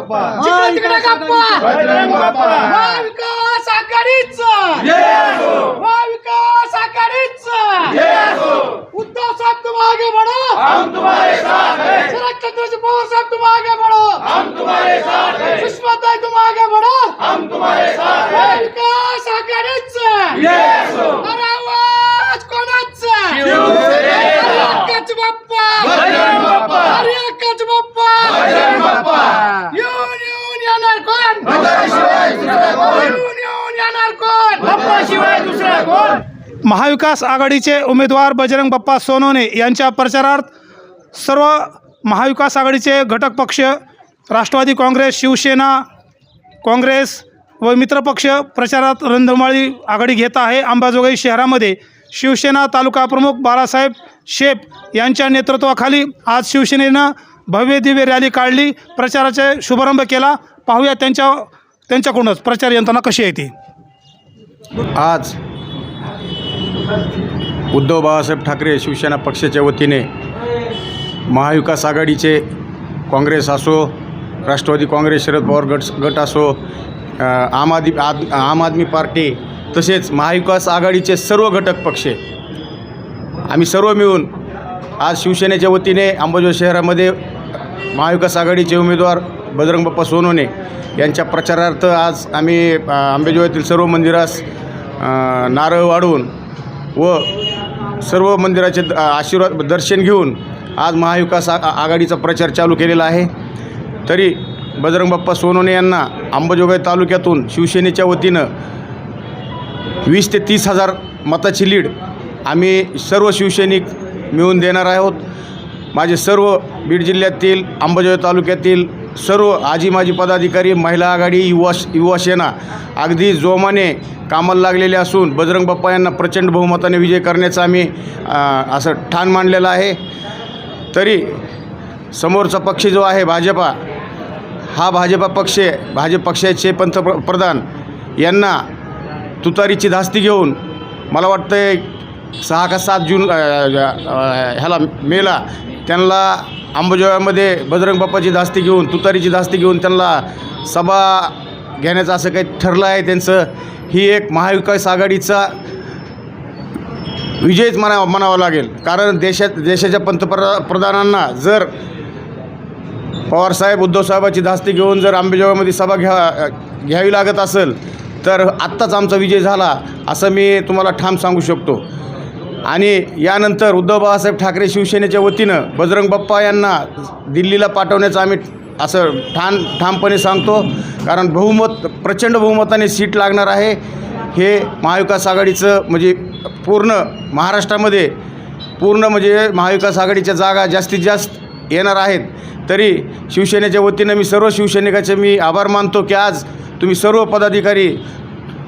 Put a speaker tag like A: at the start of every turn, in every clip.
A: जिकडे तिकडे गप्पा. महाविकास आघाडीचा. महाविकास आघाडीचा. उद्धव साहब तुम आगे बढ़ो. हम तुम्हारे साथ हैं. शरद चंद्र पवार साहब तुम आगे बढ़ो. हम तुम्हारे साथ हैं. सुषमा ताई तुम आगे बढ़ो. हम तुम्हारे साथ हैं. महाविकास आघाडीचा अरे आवाज कोणाचा अरे एकच बाप्पा अरे एकच बाप्पा येऊन येऊन येणार कोण येऊन येऊन येणार कोण शिवाय दुसरा कोण
B: महाविकास आघाडीचे उमेदवार बजरंग बाप्पा सोनवणे यांच्या प्रचारार्थ सर्व महाविकास आघाडीचे घटक पक्ष राष्ट्रवादी काँग्रेस शिवसेना काँग्रेस व मित्रपक्ष प्रचारात रंधमाळी आघाडी घेत आहे. अंबाजोगाई शहरामध्ये शिवसेना तालुका प्रमुख बाळासाहेब शेप यांच्या नेतृत्वाखाली आज शिवसेनेनं भव्य दिव्य रॅली काढली. प्रचाराचा शुभारंभ केला. पाहूया त्यांच्या त्यांच्याकडूनच प्रचार यंत्रणा कशी आहे ती.
C: आज उद्धव बाळासाहेब ठाकरे शिवसेना पक्षाच्या वतीने महाविकास आघाडीचे काँग्रेस असो राष्ट्रवादी काँग्रेस शरद पवार गट गट असो आम आदमी आद आम आदमी पार्टी तसेच महाविकास आघाडीचे सर्व घटक पक्ष आम्ही सर्व मिळून आज शिवसेनेच्या वतीने अंबाजोगाई शहरामध्ये महाविकास आघाडीचे उमेदवार बजरंग बाप्पा यांच्या प्रचारार्थ आज आम्ही अ, अंबेजोगाईतील सर्व मंदिरास नारळ वाढवून व सर्व मंदिराचे द- आशीर्वाद दर्शन घेऊन आज महाविकास आ आ- आघाडीचा प्रचार चालू केलेला आहे. तरी बजरंग बाप्पा सोनवणे यांना अंबाजोगाई तालुक्यातून शिवसेनेच्या वतीनं वीस ते तीस हजार मताची लीड आम्ही सर्व शिवसैनिक मिळून देणार आहोत. माझे सर्व बीड जिल्ह्यातील अंबाजोगाई तालुक्यातील सर्व आजी माजी पदाधिकारी महिला आघाडी युवा युवा सेना अगदी जोमाने कामाला लागलेले असून बजरंग बाप्पा यांना प्रचंड बहुमताने विजय करण्याचं आम्ही असं ठाण मांडलेलं आहे. तरी समोरचा पक्ष जो आहे भाजपा हा भाजपा पक्ष भाजप पक्षाचे पंतप्रधान यांना तुतारीची धास्ती घेऊन मला वाटतं सहा का सात जून अ, अ, ह्याला मेला. त्यांना अंबाजोगाईमध्ये बजरंग बाप्पाची धास्ती घेऊन तुतारीची धास्ती घेऊन त्यांना सभा घेण्याचं असं काही ठरलं आहे त्यांचं. ही एक महाविकास आघाडीचा विजयच म्हणा म्हणावा लागेल. कारण देशात देशाच्या पंतप्रधा प्रधानांना जर पवारसाहेब उद्धवसाहेबाची धास्ती घेऊन जर आंबेजोगाईमध्ये सभा घ्या घ्यावी लागत असेल तर आत्ताच आमचा विजय झाला असं मी तुम्हाला ठाम सांगू शकतो. आणि यानंतर उद्धव बाळासाहेब ठाकरे शिवसेनेच्या वतीनं बजरंग बाप्पा यांना दिल्लीला पाठवण्याचं आम्ही असं ठाण ठामपणे सांगतो. कारण बहुमत प्रचंड बहुमताने सीट लागणार आहे. हे महाविकास आघाडीचं म्हणजे पूर्ण महाराष्ट्रामध्ये पूर्ण म्हणजे महाविकास आघाडीच्या जागा जास्तीत जास्त येणार आहेत. तरी शिवसेनेच्या वतीनं मी सर्व शिवसैनिकाचे मी आभार मानतो की आज तुम्ही सर्व पदाधिकारी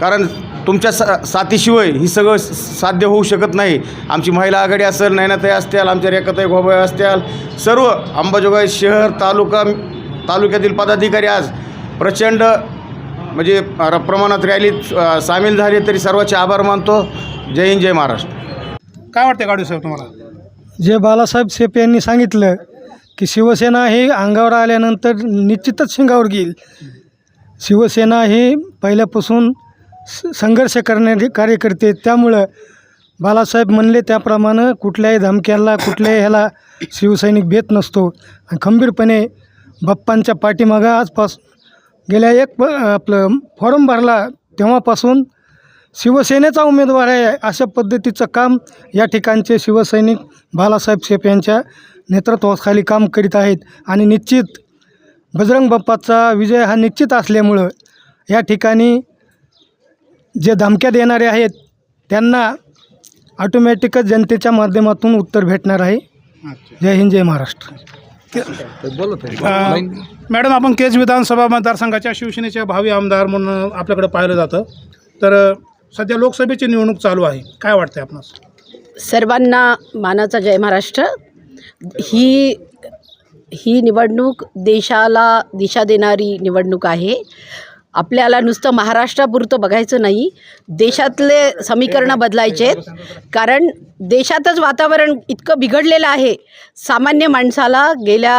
C: कारण तुमच्या सा साथीशिवाय ही सगळं साध्य होऊ शकत नाही. आमची महिला आघाडी असेल नैनाताई असतील आमच्या रेखाताई घोबाई असतील सर्व अंबाजोगाई शहर तालुका तालुक्यातील पदाधिकारी आज प्रचंड म्हणजे प्रमाणात रॅलीत सामील झाले तरी सर्वांचे आभार मानतो. जय हिंद जय महाराष्ट्र.
B: काय वाटते गाडी साहेब तुम्हाला?
D: जे बालासाहेब शेप यांनी सांगितलं की शिवसेना ही अंगावर आल्यानंतर निश्चितच शिंगावर घेईल. शिवसेना ही पहिल्यापासून स- संघर्ष करणारे कार्यकर्ते त्यामुळं बालासाहेब म्हणले त्याप्रमाणे कुठल्याही धमक्याला कुठल्याही ह्याला शिवसैनिक भेट नसतो. आणि खंबीरपणे बाप्पांच्या पाठीमागं आजपास गेल्या एक प आपलं फॉर्म भरला तेव्हापासून शिवसेनेचा उमेदवार आहे अशा पद्धतीचं काम या ठिकाणचे शिवसैनिक बालासाहेब शेप यांच्या नेतृत्वाखाली काम करीत आहेत. आणि निश्चित बजरंग बाप्पाचा विजय हा निश्चित असल्यामुळं या ठिकाणी जे धमक्या देणारे आहेत त्यांना ऑटोमॅटिकच जनतेच्या माध्यमातून उत्तर भेटणार आहे. जय हिंद जय महाराष्ट्र.
B: अ, मॅडम आपण केज विधानसभा मतदारसंघाच्या शिवसेनेच्या भावी आमदार म्हणून आपल्याकडे पाहिलं जातं. तर अ, सध्या लोकसभेची निवडणूक चालू आहे. काय वाटते आपणास?
E: सर्वांना मानाचा जय महाराष्ट्र. ही ही निवडणूक देशाला दिशा देणारी निवडणूक आहे. आपल्याला नुसतं महाराष्ट्रापुरतं बघायचं नाही देशातले समीकरणं बदलायचे आहेत. कारण देशातच वातावरण इतकं बिघडलेलं आहे. सामान्य माणसाला गेल्या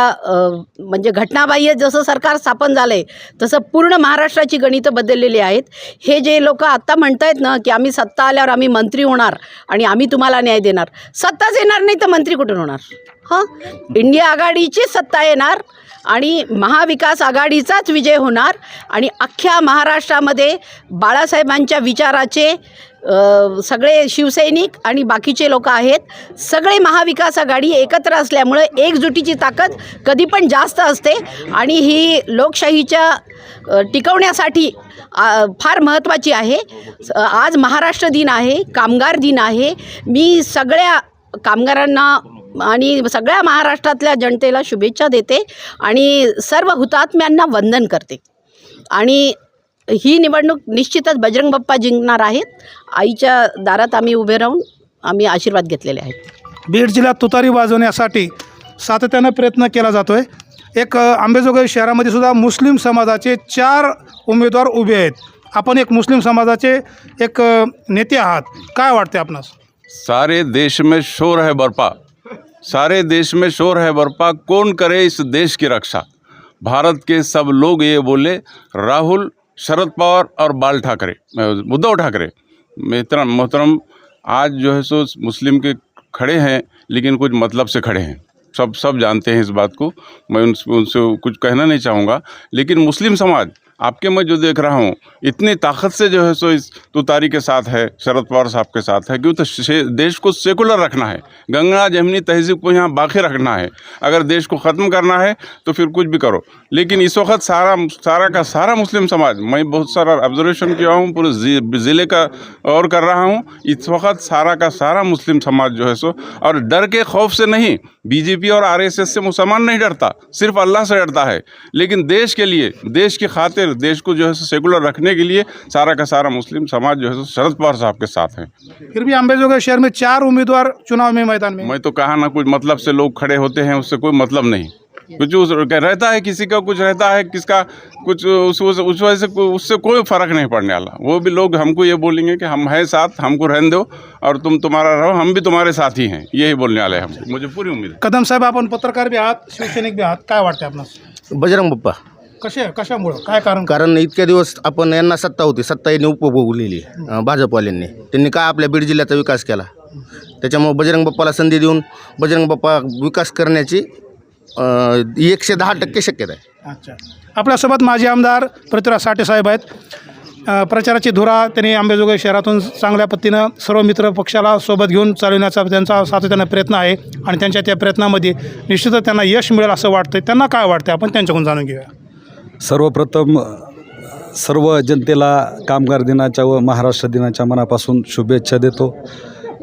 E: म्हणजे घटनाबाह्य जसं सरकार स्थापन झालं आहे तसं पूर्ण महाराष्ट्राची गणितं बदललेली आहेत. हे जे लोक आत्ता म्हणत आहेत ना की आम्ही सत्ता आल्यावर आम्ही मंत्री होणार आणि आम्ही तुम्हाला न्याय देणार. सत्ताच येणार नाही तर मंत्री कुठून होणार? हां? इंडिया आघाडीची सत्ता येणार आणि महाविकास आघाडीचाच विजय होणार आणि अख्ख्या महाराष्ट्रामध्ये बाळासाहेबांच्या विचाराचे सगळे शिवसैनिक आणि बाकीचे लोक आहेत. सगळे महाविकास आघाडी एकत्र असल्यामुळे एकजुटीची ताकद कधी पण जास्त असते आणि ही लोकशाहीच्या टिकवण्यासाठी फार महत्त्वाची आहे. आज महाराष्ट्र दिन आहे कामगार दिन आहे. मी सगळ्या कामगारांना आणि सगळ्या महाराष्ट्रातल्या जनतेला शुभेच्छा देते आणि सर्व हुतात्म्यांना वंदन करते. आणि ही निवडणूक निश्चितच बजरंग बाप्पा जिंकणार आहेत. आईच्या दारात आम्ही उभे राहून आम्ही आशीर्वाद घेतलेले आहेत.
B: बीड जिल्ह्यात तुतारी वाजवण्यासाठी सातत्यानं प्रयत्न केला जातो आहे एक अ, अंबेजोगाई शहरामध्ये सुद्धा मुस्लिम समाजाचे चार उमेदवार उभे आहेत. आपण एक मुस्लिम समाजाचे एक नेते आहात. काय वाटते आपणास?
F: सारे देश में शोर है बरपा। सारे देश में शोर है, बरपा। कौन करे इस देश की रक्षा? भारत के सब लोग ये बोले, राहुल, शरद पवार और बाल ठाकरे। उद्धव ठाकरे मोहतरम मोहतरम, आज जो है सो मुस्लिम के खड़े हैं, लेकिन कुछ मतलब से खड़े हैं। सब सब जानते हैं इस बात को। मैं उन उनसे कुछ कहना नहीं चाहूँगा, लेकिन मुस्लिम समाज आपके मैं जो देख रहा हूँ, इतनी ताकत से जो है सो इस तुतारी के साथ है, शरद पवार साहब के साथ है क्यों तो देश को सेकुलर रखना है। गंगा, जमनी, तहजीब को यहाँ बाकी रखना है। अगर देश को ख़त्म करना है तो फिर कुछ भी करो। लेकिन इस वक्त सारा सारा का सारा मुस्लिम समाज, मैं बहुत सारा ऑब्जर्वेशन किया हूँ, पूरे ज़िले का और कर रहा हूँ, इस वक्त सारा का सारा मुस्लिम समाज जो है सो, और डर के खौफ से नहीं बीजेपी और आरएसएस से मुसलमान नहीं डरता, सिर्फ़ अल्लाह से डरता है। लेकिन देश के लिए, देश की खातिर देश को जो है सेकुलर रखने के लिए सारा का सारा मुस्लिम समाज जो है शरद पवार साहब के साथ है।
B: फिर भी अंबेजोगाई शहर में चार उम्मीदवार चुनाव में मैदान में
F: मैं तो कहा ना कुछ मतलब से लोग खड़े होते हैं उससे कोई मतलब नहीं। कुछ उस रहता है किसी का कुछ रहता है किसका कुछ उस उस उस वजह से उससे कोई फ़र्क नहीं पड़ने वाला। वो भी लोग हमको ये बोलेंगे कि हम हैं साथ हमको रहने दो और तुम तुम्हारा रहो हम भी तुम्हारे साथ ही हैं। यही बोलने वाले हैं हमको मुझे पूरी उम्मीद है।
B: कदम साहेब आपण पत्रकार बी आहात शिवसैनिक बी आहात काय वाटते आपणास?
G: बजरंग बाप्पा।
B: कसे कशामुळं? काय कारण?
G: कारण इतक्या दिवस आपण यांना सत्ता होती सत्ता यांनी उपभोगलेली अं, भाजपवाल्यांनी. त्यांनी काय आपल्या बीड जिल्ह्याचा विकास केला? त्याच्यामुळे बजरंग बाप्पाला संधी देऊन बजरंग बाप्पा विकास करण्याची अं, एकशे दहा टक्के शक्यता आहे.
B: अच्छा. आपल्यासोबत माजी आमदार पृथ्वीराज साठे साहेब आहेत. अ, प्रचाराची धुरा त्यांनी अंबेजोगाई शहरातून चांगल्या पद्धतीनं सर्व मित्र पक्षाला सोबत घेऊन चालवण्याचा त्यांचा सातत्यानं प्रयत्न आहे आणि त्यांच्या त्या प्रयत्नामध्ये निश्चितच त्यांना यश मिळेल असं वाटतं त्यांना काय वाटतं आपण त्यांच्याकडून जाणून घेऊया.
H: सर्वप्रथम सर्व जनतेला कामगार दिनाच्या व महाराष्ट्र दिनाच्या मनापासून शुभेच्छा देतो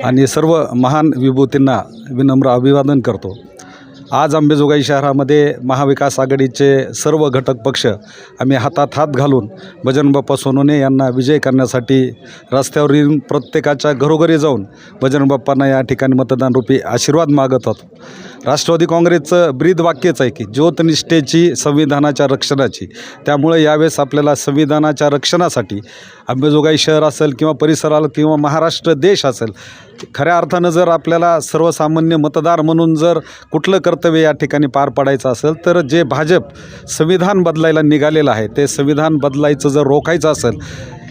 H: आणि सर्व महान विभूतींना विनम्र अभिवादन करतो. आज अंबेजोगाई शहरामध्ये महाविकास आघाडीचे सर्व घटक पक्ष आम्ही हातात हात घालून बजरंग सोनोने यांना विजय करण्यासाठी रस्त्यावर येऊन प्रत्येकाच्या घरोघरी जाऊन बजरंग या ठिकाणी मतदानरूपी आशीर्वाद मागत आहोत. राष्ट्रवादी काँग्रेसचं ब्रीद वाक्यच आहे की ज्योतनिष्ठेची संविधानाच्या रक्षणाची. त्यामुळे यावेळेस आपल्याला संविधानाच्या रक्षणासाठी अंबेजोगाई शहर असेल किंवा परिसराला किंवा महाराष्ट्र देश असेल खऱ्या अर्थानं जर आपल्याला सर्वसामान्य मतदार म्हणून जर कुठलं कर्तव्य या ठिकाणी पार पाडायचं असेल तर जे भाजप संविधान बदलायला निघालेलं आहे ते संविधान बदलायचं जर रोखायचं असेल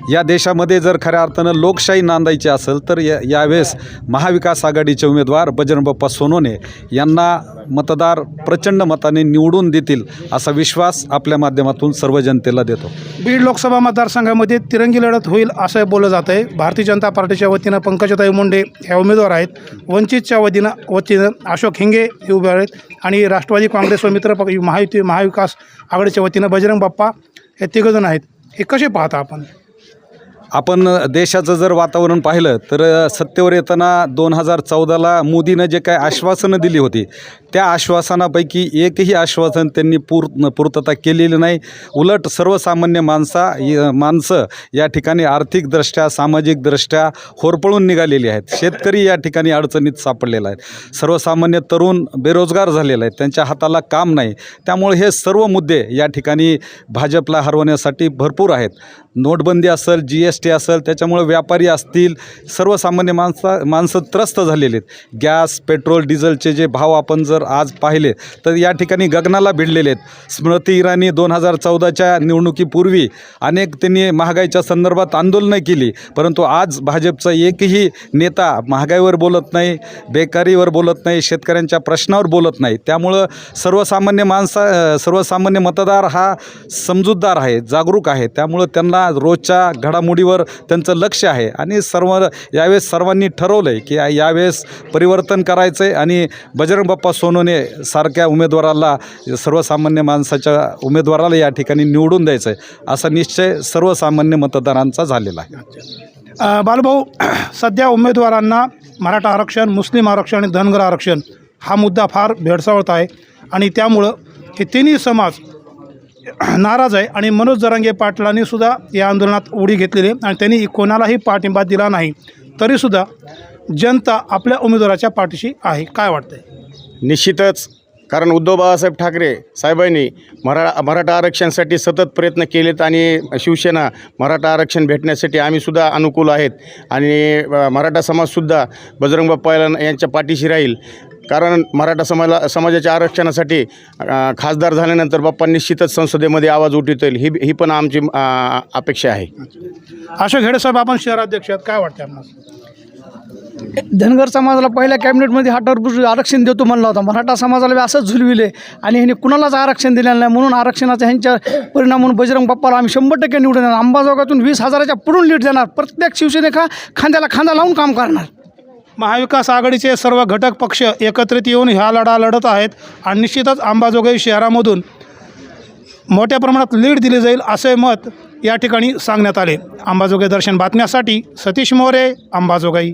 H: या देशामध्ये जर खऱ्या अर्थानं लोकशाही नांदायची असेल तर या यावेळेस महाविकास आघाडीचे उमेदवार बजरंग सोनोने यांना मतदार प्रचंड मताने निवडून देतील असा विश्वास आपल्या माध्यमातून सर्व जनतेला देतो.
B: बीड लोकसभा मतदारसंघामध्ये तिरंगी लढत होईल असं बोललं जातं आहे. भारतीय जनता पार्टीच्या वतीनं पंकजताई मुंडे ह्या उमेदवार आहेत. वंचितच्या वतीनं वतीनं अशोक हिंगे हे उभे आहेत आणि राष्ट्रवादी काँग्रेस व मित्र महायुती महाविकास आघाडीच्या वतीनं बजरंग बाप्पा हे तिघजण आहेत. हे कसे पाहता आपण?
H: आपण देशाचं जर वातावरण पाहिलं तर सत्तेवर येताना दोन हजार चौदाला मोदीनं जे काय आश्वासनं दिली होती त्या आश्वासनापैकी एकही आश्वासन त्यांनी पूर पूर्तता केलेली नाही. उलट सर्वसामान्य माणसा य- माणसं या ठिकाणी आर्थिकदृष्ट्या सामाजिकदृष्ट्या होरपळून निघालेली आहेत. शेतकरी या ठिकाणी अडचणीत सापडलेला आहे. सर्वसामान्य तरुण बेरोजगार झालेला आहे त्यांच्या हाताला काम नाही. त्यामुळे हे सर्व मुद्दे या ठिकाणी भाजपला हरवण्यासाठी भरपूर आहेत. नोटबंदी असेल जी एस टी असेल त्याच्यामुळे व्यापारी असतील सर्वसामान्य माणसा माणसं त्रस्त झालेले आहेत. गॅस पेट्रोल डिझेलचे जे भाव आपण जर आज पाहिले तर या ठिकाणी गगनाला भिडलेले आहेत. स्मृती इराणी दोन हजार चौदाच्या निवडणुकीपूर्वी अनेक त्यांनी महागाईच्या संदर्भात आंदोलनं केली परंतु आज भाजपचा एकही नेता महागाईवर बोलत नाही बेकारीवर बोलत नाही शेतकऱ्यांच्या प्रश्नावर बोलत नाही. त्यामुळं सर्वसामान्य माणसा सर्वसामान्य मतदार हा समजूतदार आहे जागरूक आहे. त्यामुळं त्यांना रोजच्या घडामोडीवर त्यांचं लक्ष आहे. आणि सर्व यावेळेस सर्वांनी ठरवलं आहे की यावेळेस परिवर्तन करायचं आहे आणि बजरंग बाप्पा सोनवणे सारख्या उमेदवाराला सर्वसामान्य माणसाच्या उमेदवाराला या ठिकाणी निवडून द्यायचं आहे असा निश्चय सर्वसामान्य मतदारांचा झालेला आहे.
B: बालभाऊ सध्या उमेदवारांना मराठा आरक्षण मुस्लिम आरक्षण आणि धनगर आरक्षण हा मुद्दा फार भेडसावत आहे. आणि त्यामुळं हे तिन्ही समाज नाराज आहे आणि मनोज जरांगे पाटलांनी सुद्धा या आंदोलनात उडी घेतलेली आहे आणि त्यांनी कोणालाही पाठिंबा दिला नाही. तरीसुद्धा जनता आपल्या उमेदवाराच्या पाठीशी आहे. काय वाटतंय?
C: निश्चितच. कारण उद्धव बाळासाहेब ठाकरे साहेबांनी मरा मराठा आरक्षणासाठी सतत प्रयत्न केलेत आणि शिवसेना मराठा आरक्षण भेटण्यासाठी आम्हीसुद्धा अनुकूल आहेत. आणि मराठा समाजसुद्धा बजरंग बाप्पा यांच्या पाठीशी राहील. कारण मराठा समाला समाजाच्या आरक्षणासाठी खासदार झाल्यानंतर बाप्पा निश्चितच संसदेमध्ये आवाज उठवतील. ही ही पण आमची अपेक्षा आहे.
B: अशोक हेडे साहेब आपण शहराध्यक्ष आहेत. काय वाटतं आपणास
D: धनगर समाजाला पहिल्या कॅबिनेटमध्ये हा टरबूज आरक्षण देतो म्हणला होता. मराठा समाजाला बी असंच झुलविले आणि ह्यांनी कुणालाच आरक्षण दिलेलं नाही. म्हणून आरक्षणाचा ह्यांच्या परिणाम म्हणून बजरंग बाप्पाला आम्ही शंभर टक्के निवडून देणार. अंबाजोगातून वीस हजाराच्या पुढून लीड देणार. प्रत्येक शिवसेनेका खांद्याला खांदा लावून काम करणार.
B: महाविकास आघाडीचे सर्व घटक पक्ष एकत्रित येऊन ह्या लढा लढत आहेत आणि निश्चितच अंबाजोगाई शहरामधून मोठ्या प्रमाणात लीड दिली जाईल असे मत या ठिकाणी सांगण्यात आले. अंबाजोगाई दर्शन बातम्यासाठी सतीश मोरे अंबाजोगाई.